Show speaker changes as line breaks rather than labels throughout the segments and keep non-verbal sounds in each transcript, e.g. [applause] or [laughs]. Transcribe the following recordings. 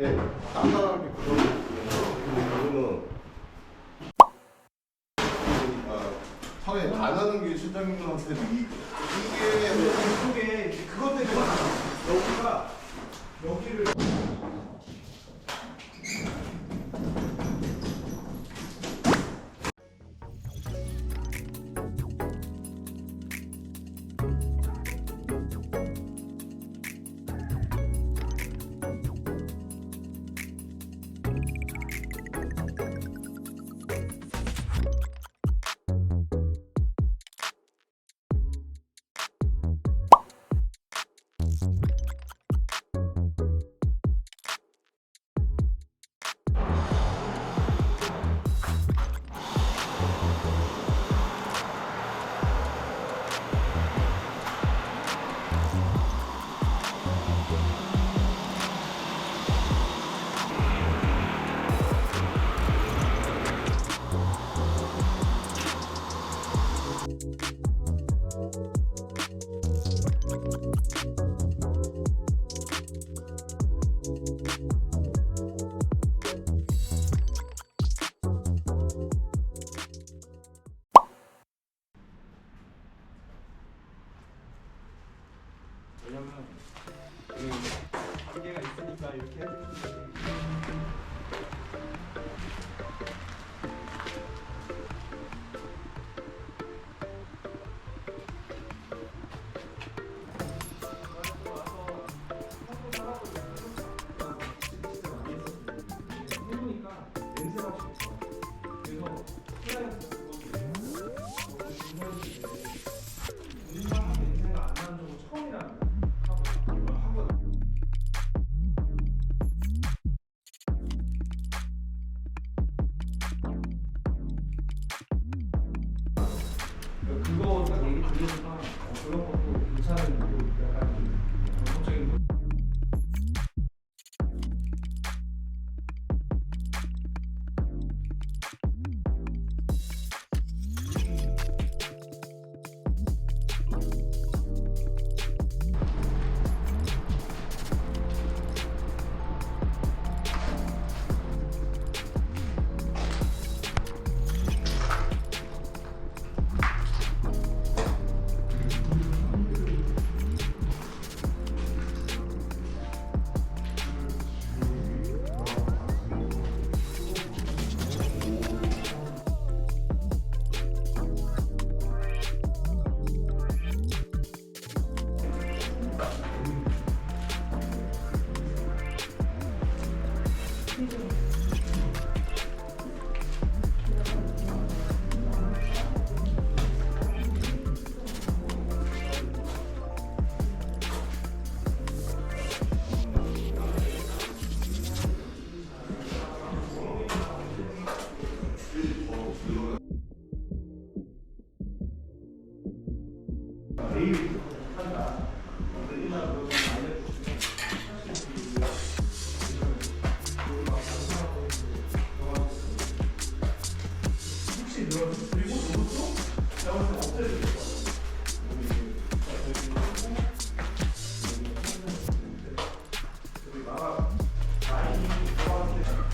예. 네, 단단하게 구성이 있고요. 그리고 처음에 안 하는 게
실장님들한테도 이익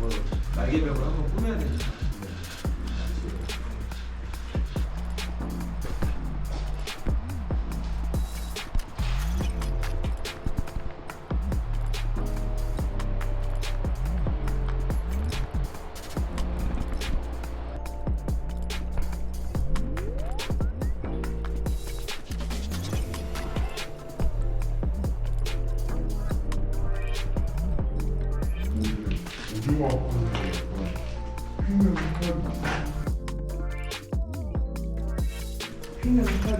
뭐 날개벽을 한번 꾸며야
되겠다.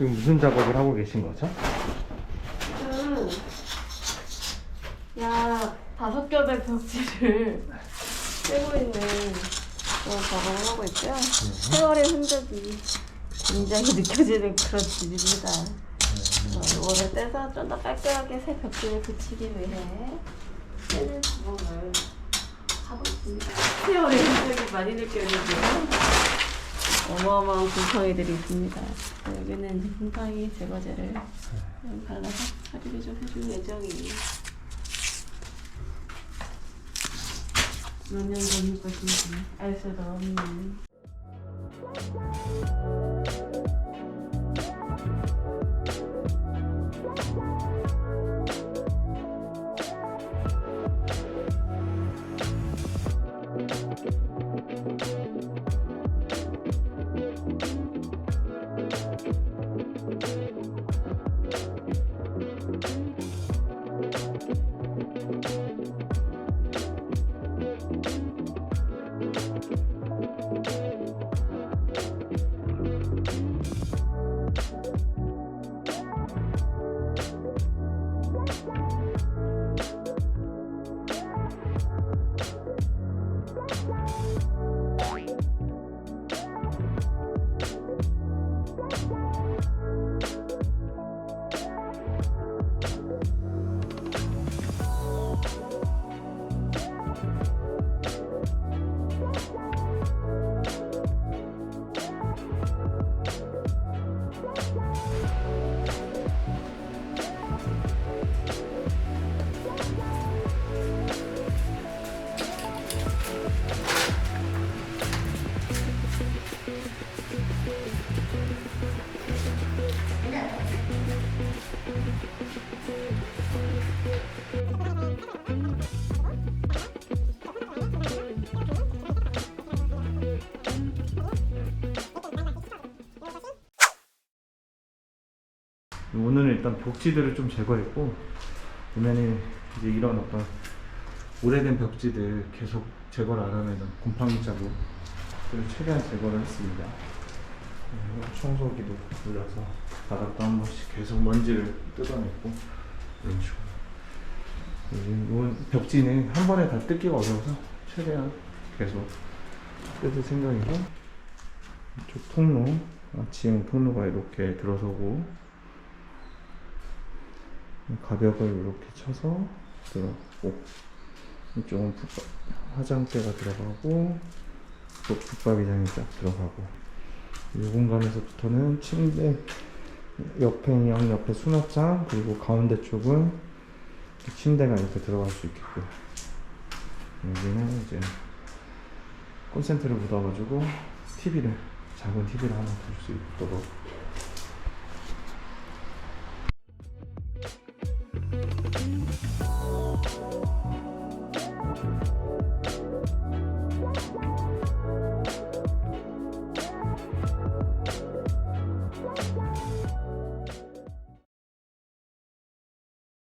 지금 무슨 작업을 하고 계신 거죠?
지금 약 다섯 겹의 벽지를 떼고 있는 그런 작업을 하고 있고요. 세월의 흔적이 굉장히 [laughs] 느껴지는 그런 집입니다. 그래서 이거를 떼서 좀 더 깔끔하게 새 벽지를 붙이기 위해 떼는 작업을 하고 있습니다. 세월의 흔적이 많이 느껴지고요. 어마어마한 곰팡이들이 있습니다. 여기는 이제 곰팡이 제거제를 좀 발라서 처리를 좀 해줄 예정이에요. 몇년 전인 것인지 알 수도 없는
일단 벽지들을 좀 제거했고 보면은 이제 이런 어떤 오래된 벽지들 계속 제거를 안 하면 곰팡이 자국을 최대한 제거를 했습니다. 청소기도 돌려서 바닥도 한 번씩 계속 먼지를 뜯어냈고 이런 식으로. 이건 벽지는 한 번에 다 뜯기가 어려워서 최대한 계속 뜯을 생각이고 이쪽 통로 아, 지금 통로가 이렇게 들어서고 가벽을 이렇게 쳐서 들어가고 이쪽은 붙박, 화장대가 들어가고 또 붙박이장이 딱 들어가고. 이 공간에서부터는 침대 옆에 양 옆에 수납장 그리고 가운데 쪽은 침대가 이렇게 들어갈 수 있게끔 여기는 이제 콘센트를 묻어가지고 TV를 작은 TV를 하나 둘 수 있도록